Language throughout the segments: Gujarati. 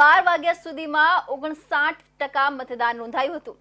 બાર વાગ્યા સુધીમાં ઓગણસાઠ ટકા મતદાન નોંધાયું હતું.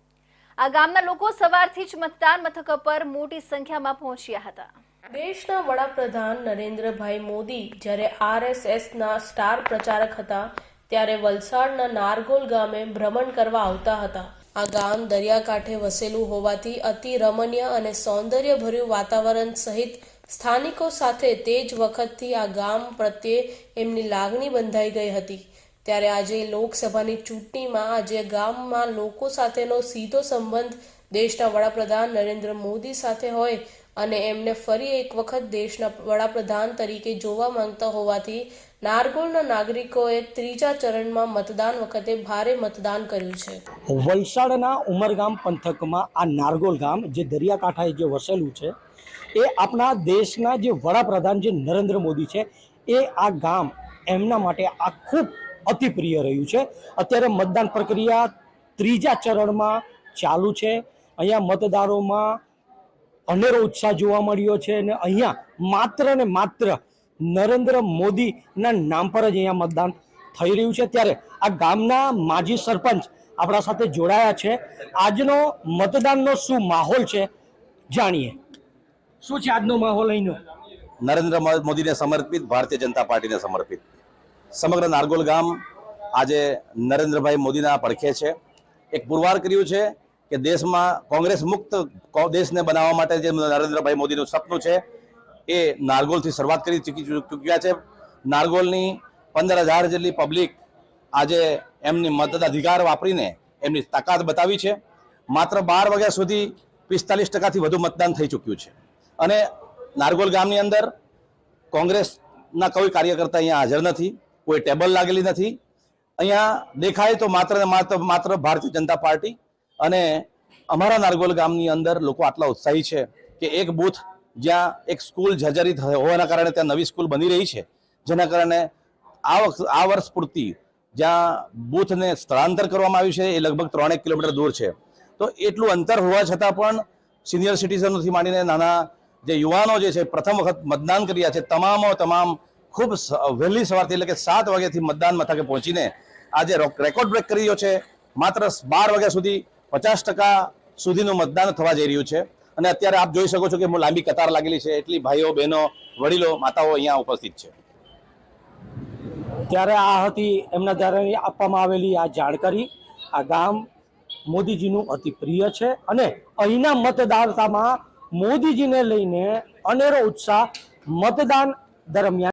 આ ગામના લોકો સવારથી જ મતદાન મથક પર મોટી સંખ્યામાં પહોંચ્યા હતા. દેશના વડાપ્રધાન નરેન્દ્રભાઈ મોદી જ્યારે આરએસએસના સ્ટાર પ્રચારક હતા, ત્યારે વલસાડના નારગોલ ગામે ભ્રમણ કરવા આવતા હતા. આ ગામ દરિયાકાંઠે વસેલું હોવાથી અતિ રમણીય અને સૌંદર્યભર્યું વાતાવરણ સહિત સ્થાનિકો સાથે તે જ વખતથી આ ગામ પ્રત્યે એમની લાગણી બંધાઈ ગઈ હતી. ત્યારે આજે લોકસભાની ચૂંટણીમાં આજે ગામમાં લોકો સાથેનો સીધો સંબંધ દેશના વડાપ્રધાન નરેન્દ્ર મોદી સાથે હોય અને એમને ફરી એક વખત દેશના વડાપ્રધાન તરીકે જોવા માંગતા હોવાથી નારગોલના નાગરિકોએ ત્રીજા ચરણમાં મતદાન વખતે ભારે મતદાન કર્યું છે. વલસાડના ઉમરગામ પંથકમાં આ નારગોલ ગામ જે દરિયાકાંઠાએ જે વસેલું છે, એ આપણા દેશના જે વડાપ્રધાન જે નરેન્દ્ર મોદી છે, એ આ ગામ એમના માટે આ ખૂબ અતિ પ્રિય રહ્યું છે. અત્યારે મતદાન પ્રક્રિયા ત્રીજા ચરણમાં ચાલુ છે. અહીંયા મતદારોમાં અનેરો ઉત્સાહ જોવા મળ્યો છે અને અહીંયા માત્ર ને માત્ર નરેન્દ્ર મોદીના નામ પર જ અહીંયા મતદાન થઈ રહ્યું છે. ત્યારે આ ગામના માજી સરપંચ આપણા સાથે જોડાયા છે. આજનો મતદાનનો શું માહોલ છે જાણીએ. શું છે આજનો માહોલ અહીંનો? નરેન્દ્ર મોદીને સમર્પિત, ભારતીય જનતા પાર્ટીને સમર્પિત. સમગ્ર નારગોલ ગામ આજે નરેન્દ્રભાઈ મોદીના પડખે છે. એક પુરવાર કર્યું છે કે દેશમાં કોંગ્રેસ મુક્ત દેશને બનાવવા માટે જે નરેન્દ્રભાઈ મોદીનું સપનું છે, એ નારગોલથી શરૂઆત કરી ચૂકી ચૂક્યા છે. નારગોલની પંદર હજાર જેટલી પબ્લિક આજે એમની મતદાધિકાર વાપરીને એમની તાકાત બતાવી છે. માત્ર બાર વાગ્યા સુધી પિસ્તાલીસ ટકાથી વધુ મતદાન થઈ ચૂક્યું છે. અને નારગોલ ગામની અંદર કોંગ્રેસના કોઈ કાર્યકર્તા અહીંયા હાજર નથી. કોઈ ટેબલ લાગેલી નથી. અહીંયા દેખાય તો માત્ર માત્ર માત્ર ભારતીય જનતા પાર્ટી અને અમારા નારગોલ ગામની અંદર લોકો આટલા ઉત્સાહી છે કે એક બૂથ જ્યાં એક સ્કૂલ જર્જરિત હોવાના કારણે ત્યાં નવી સ્કૂલ બની રહી છે. જેના કારણે આ વખત આ વર્ષ પૂરતી જ્યાં બૂથને સ્થળાંતર કરવામાં આવ્યું છે એ લગભગ ત્રણેક કિલોમીટર દૂર છે. તો એટલું અંતર હોવા છતાં પણ સિનિયર સિટીઝનોથી માંડીને નાના જે યુવાનો જે છે પ્રથમ વખત મતદાન કર્યા છે તમામો તમામ ખૂબ વહેલી સવારથી એટલે કે સાત વાગ્યાથી મતદાન મથકે પહોંચીને આજે રેકોર્ડ બ્રેક કર્યો છે. માત્ર બાર વાગ્યા સુધી પચાસ ટકા સુધીનું મતદાન થવા જઈ રહ્યું છે. અને અત્યારે આપ જોઈ શકો છો કે લાંબી કતાર લાગેલી છે. એટલી ભાઈઓ, બહેનો, વડીલો, માતાઓ અહીંયા ઉપસ્થિત છે. ત્યારે આ હતી એમના દ્વારા આપવામાં આવેલી આ જાણકારી. આ ગામ મોદીજીનું અતિ પ્રિય છે અને અહીંના મતદાતામાં મોદીજીને લઈને અનેરો ઉત્સાહ મતદાન દરમિયાન